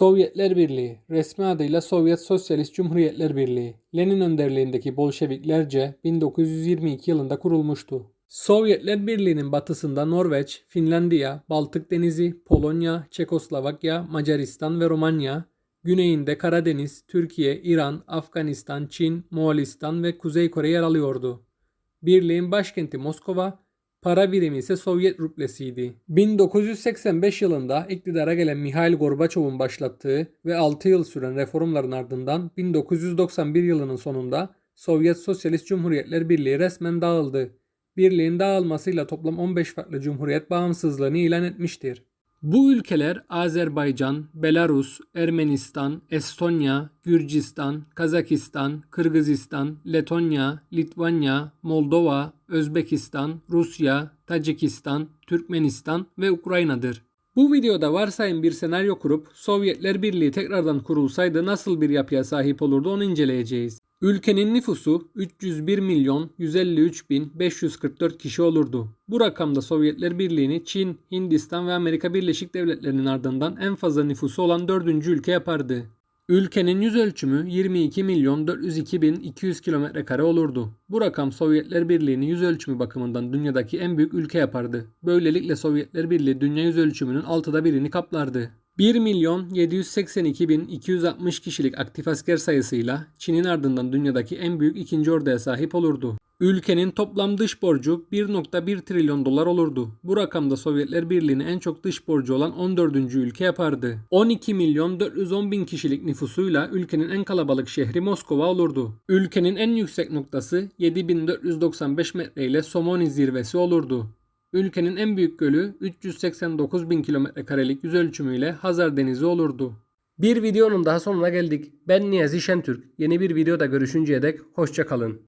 Sovyetler Birliği, resmi adıyla Sovyet Sosyalist Cumhuriyetler Birliği, Lenin önderliğindeki Bolşeviklerce 1922 yılında kurulmuştu. Sovyetler Birliği'nin batısında Norveç, Finlandiya, Baltık Denizi, Polonya, Çekoslovakya, Macaristan ve Romanya, güneyinde Karadeniz, Türkiye, İran, Afganistan, Çin, Moğolistan ve Kuzey Kore yer alıyordu. Birliğin başkenti Moskova, para birimi ise Sovyet rublesiydi. 1985 yılında iktidara gelen Mihail Gorbaçov'un başlattığı ve 6 yıl süren reformların ardından 1991 yılının sonunda Sovyet Sosyalist Cumhuriyetler Birliği resmen dağıldı. Birliğin dağılmasıyla toplam 15 farklı cumhuriyet bağımsızlığını ilan etmiştir. Bu ülkeler Azerbaycan, Belarus, Ermenistan, Estonya, Gürcistan, Kazakistan, Kırgızistan, Letonya, Litvanya, Moldova, Özbekistan, Rusya, Tacikistan, Türkmenistan ve Ukrayna'dır. Bu videoda varsayın bir senaryo kurup Sovyetler Birliği tekrardan kurulsaydı nasıl bir yapıya sahip olurdu onu inceleyeceğiz. Ülkenin nüfusu 301 milyon 153 bin 544 kişi olurdu. Bu rakamda Sovyetler Birliği'ni Çin, Hindistan ve Amerika Birleşik Devletleri'nin ardından en fazla nüfusu olan dördüncü ülke yapardı. Ülkenin yüz ölçümü 22 milyon 402 bin 200 kilometre kare olurdu. Bu rakam Sovyetler Birliği'ni yüz ölçümü bakımından dünyadaki en büyük ülke yapardı. Böylelikle Sovyetler Birliği dünya yüz ölçümünün altıda birini kaplardı. 1 milyon 782 bin 260 kişilik aktif asker sayısıyla Çin'in ardından dünyadaki en büyük ikinci orduya sahip olurdu. Ülkenin toplam dış borcu 1.1 trilyon dolar olurdu. Bu rakamda Sovyetler Birliği'nin en çok dış borcu olan 14. ülke yapardı. 12 milyon 410 bin kişilik nüfusuyla ülkenin en kalabalık şehri Moskova olurdu. Ülkenin en yüksek noktası 7495 metre ile Somoni zirvesi olurdu. Ülkenin en büyük gölü 389 bin kilometre karelik yüz ölçümüyle Hazar Denizi olurdu. Bir videonun daha sonuna geldik. Ben Niyazi Şentürk. Yeni bir videoda görüşünceye dek hoşça kalın.